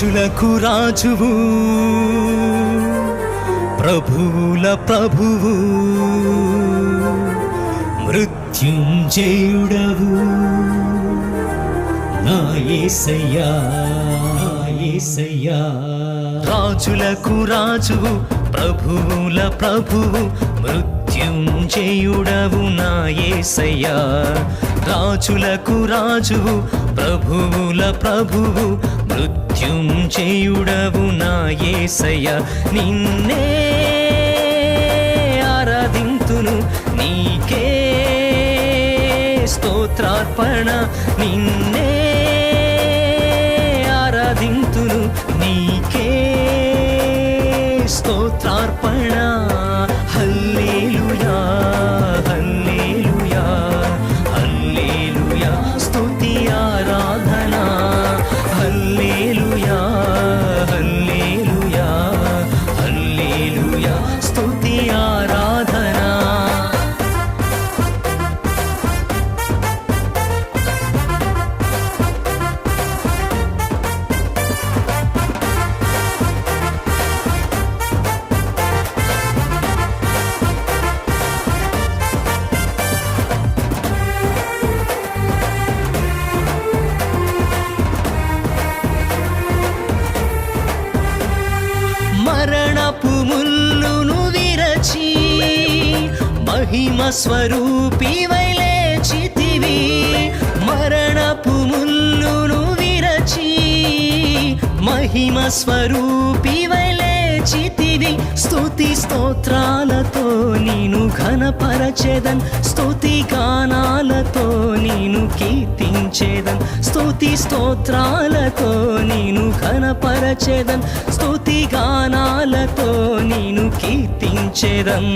రాజులకు రాజువు ప్రభువుల ప్రభువు మృత్యుంజయుడవు. నా యేసయ్యా రాజులకు రాజువు ప్రభువుల ప్రభువు మృత్యుంజయుడవు నాయసయ్యా రాజులకు రాజువు ప్రభువుల ప్రభువు మృత్యుంజయుడవు నా ఏసయ నిన్నే ఆరాధింతును నీకే స్తోత్రార్పణ. నిన్నే ఆరాధింతును నీకే స్తోత్రార్పణ. మరణపు ముల్లును విరచి మహిమ స్వరూపి వైలేచితివి మరణపు ముల్లును విరచి మహిమ స్వరూపి వైలే వైలేచితివి స్తుతి స్తోత్రాలతో నేను ఘనపరచెదన్. స్తుతి గానాలతో నేను కీర్తించేదన్. స్తుతి స్తోత్రాలతో నేను ఘనపరచెదన్. స్తుతి గానాలతో నేను కీర్తించేదం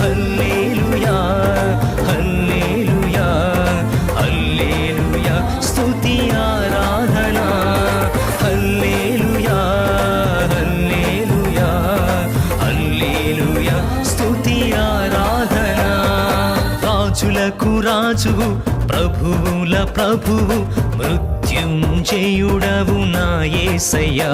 హల్లేలుయా. రాజులకు రాజువు ప్రభువుల ప్రభువు మృత్యుంజయుడవు నా యేసయ్యా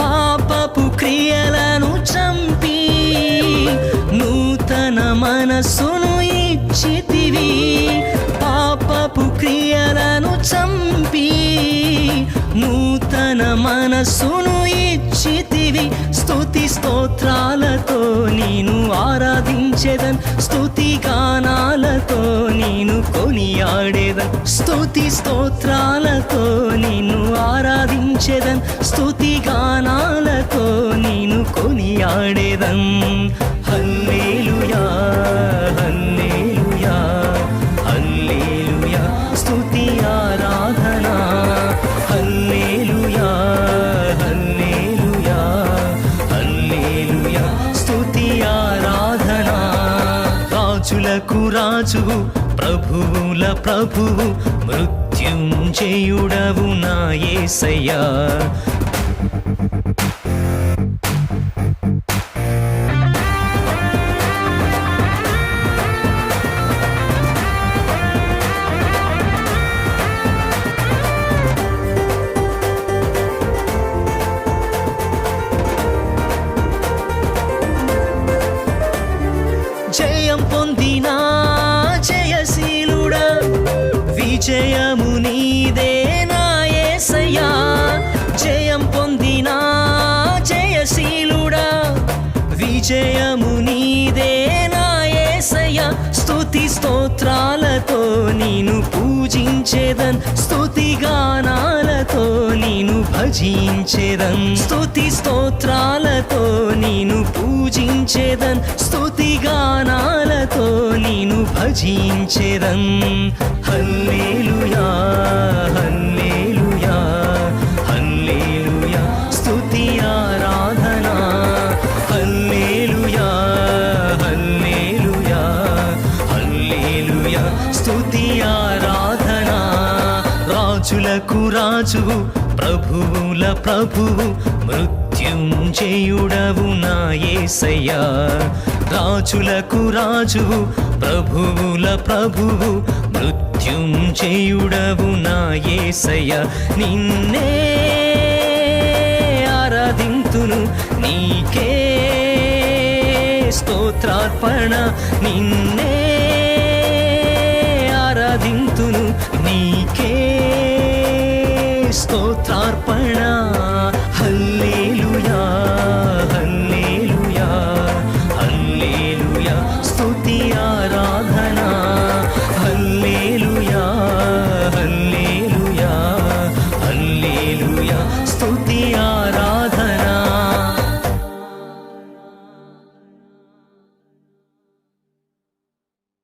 పాపపు క్రియలు మనస్సును ఇచ్చితివి. పాపపు క్రియలను చంపి. నూతన మనస్సును ఇచ్చితివి. స్తుతి స్తోత్రాలతో నేను ఆరాధించేదన్. స్తుతి గానాలతో నేను కొనియాడేదన్. స్తుతి స్తోత్రాలతో నేను ఆరాధించెదన్. స్తుతి గానాలతో నేను కొనియాడేదన్. రాజువు ప్రభువుల ప్రభువు మృత్యుంజయుడవు నా యేసయ్యా జయం పొందినా విజయము నీదే నాయసయ్యా జయం పొందినా జయశీలుడా. విజయము నీదే నాయసయ్యా స్తుతి స్తోత్రాలతో నేను స్థుతించేదన్ స్తుతి గానాలతో నేను భజించేదన్ స్తుతి స్తోత్రాలతో నేను పూజించేదన్ స్తుతి గానాలతో నేను భజించేదన్. హల్లేలుయా హల్లేలుయా హల్లేలుయా స్తుతి ఆరాధన హల్లేలుయా హల్లేలుయా హల్లేలుయా స్తుతి ఆరాధన రాజులకు రాజువు ప్రభువుల ప్రభువు మృత్యుంజయుడవు చేయుడవు యేసయ్యా రాజులకు రాజువు ప్రభువుల ప్రభువు మృత్యుంజయుడవు చేయుడవు యేసయ్యా నిన్నే ఆరాధింతును నీకే స్తోత్రార్పణ. నిన్నే ఆరాధింతు స్తోత్రార్పణ